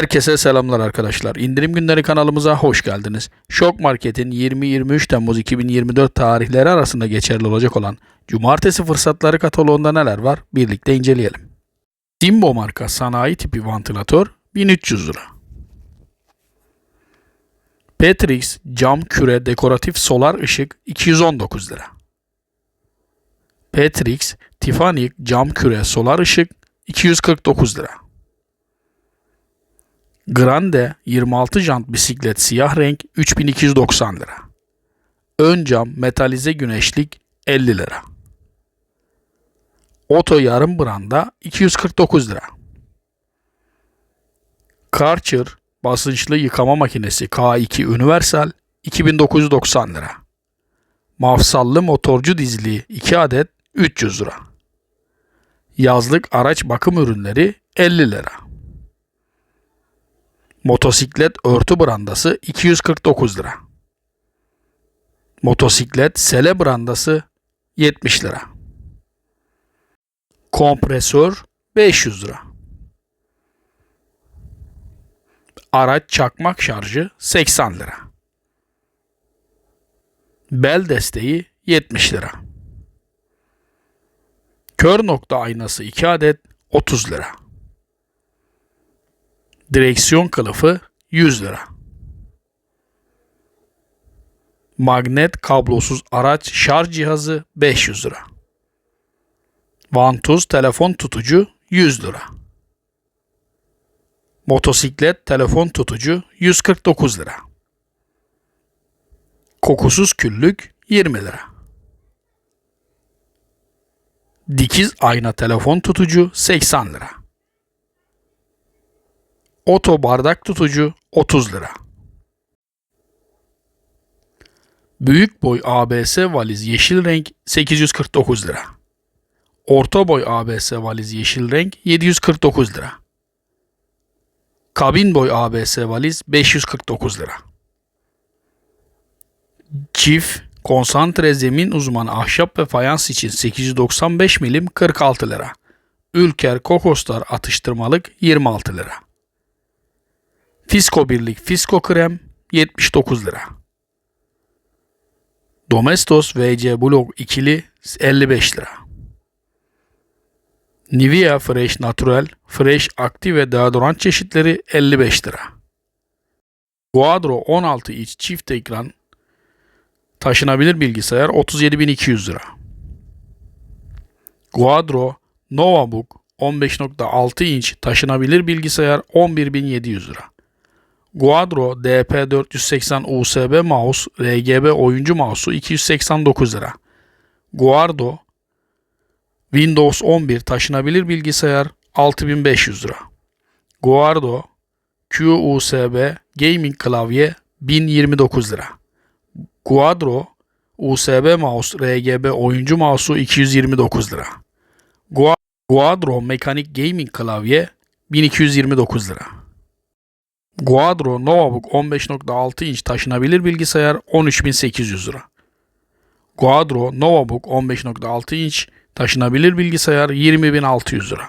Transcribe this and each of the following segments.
Herkese selamlar arkadaşlar. İndirim günleri kanalımıza hoş geldiniz. Şok Market'in 20-23 Temmuz 2024 tarihleri arasında geçerli olacak olan Cumartesi fırsatları kataloğunda neler var birlikte inceleyelim. Simbo marka sanayi tipi vantilatör 1300 lira. Petrix cam küre dekoratif solar ışık 219 lira. Petrix Tiffany cam küre solar ışık 249 lira. Grande 26 jant bisiklet siyah renk 3290 lira. Ön cam metalize güneşlik 50 lira. Oto yarım branda 249 lira. Karcher basınçlı yıkama makinesi K2 Universal 2990 lira. Mafsallı motorcu dizli 2 adet 300 lira. Yazlık araç bakım ürünleri 50 lira. Motosiklet örtü brandası 249 lira. Motosiklet sele brandası 70 lira. Kompresör 500 lira. Araç çakmak şarjı 80 lira. Bel desteği 70 lira. Kör nokta aynası 2 adet 30 lira. Direksiyon kılıfı 100 lira. Magnet kablosuz araç şarj cihazı 500 lira. Vantuz telefon tutucu 100 lira. Motosiklet telefon tutucu 149 lira. Kokusuz küllük 20 lira. Dikiz ayna telefon tutucu 80 lira. Oto bardak tutucu 30 lira. Büyük boy ABS valiz yeşil renk 849 lira. Orta boy ABS valiz yeşil renk 749 lira. Kabin boy ABS valiz 549 lira. Çift konsantre zemin uzmanı ahşap ve fayans için 895 milim 46 lira. Ülker Kokostar atıştırmalık 26 lira. Fisko Birlik Fisko Krem 79 lira. Domestos VC Blok ikili 55 lira. Nivea Fresh Natural, Fresh Aktif ve deodorant çeşitleri 55 lira. Quadro 16 iç çift ekran taşınabilir bilgisayar 37.200 lira. Quadro Novabook 15.6 inç taşınabilir bilgisayar 11.700 lira. Quadro DP480 USB mouse RGB oyuncu mouse'u 289 lira. Guardo Windows 11 taşınabilir bilgisayar 6500 lira. Guardo QUSB Gaming klavye 1029 lira. Quadro USB mouse RGB oyuncu mouse'u 229 lira. Gua- Quadro mekanik gaming klavye 1229 lira. Quadro Novabook 15.6 inç taşınabilir bilgisayar 13.800 lira. Quadro Novabook 15.6 inç taşınabilir bilgisayar 20.600 lira.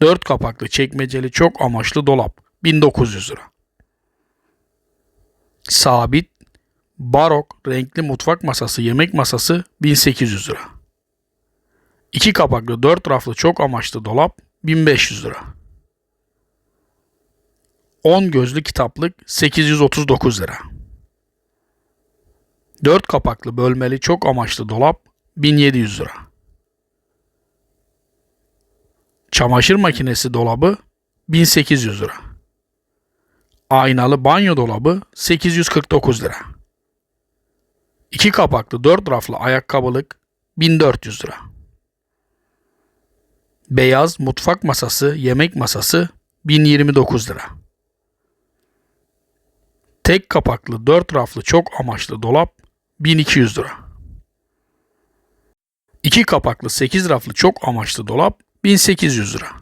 4 kapaklı çekmeceli çok amaçlı dolap 1900 lira. Sabit barok renkli mutfak masası yemek masası 1800 lira. 2 kapaklı 4 raflı çok amaçlı dolap 1500 lira. 10 gözlü kitaplık 839 lira. 4 kapaklı bölmeli çok amaçlı dolap 1700 lira. Çamaşır makinesi dolabı 1800 lira. Aynalı banyo dolabı 849 lira. 2 kapaklı 4 raflı ayakkabılık 1400 lira. Beyaz mutfak masası, yemek masası 1029 lira. Tek kapaklı 4 raflı çok amaçlı dolap 1200 lira. 2 kapaklı 8 raflı çok amaçlı dolap 1800 lira.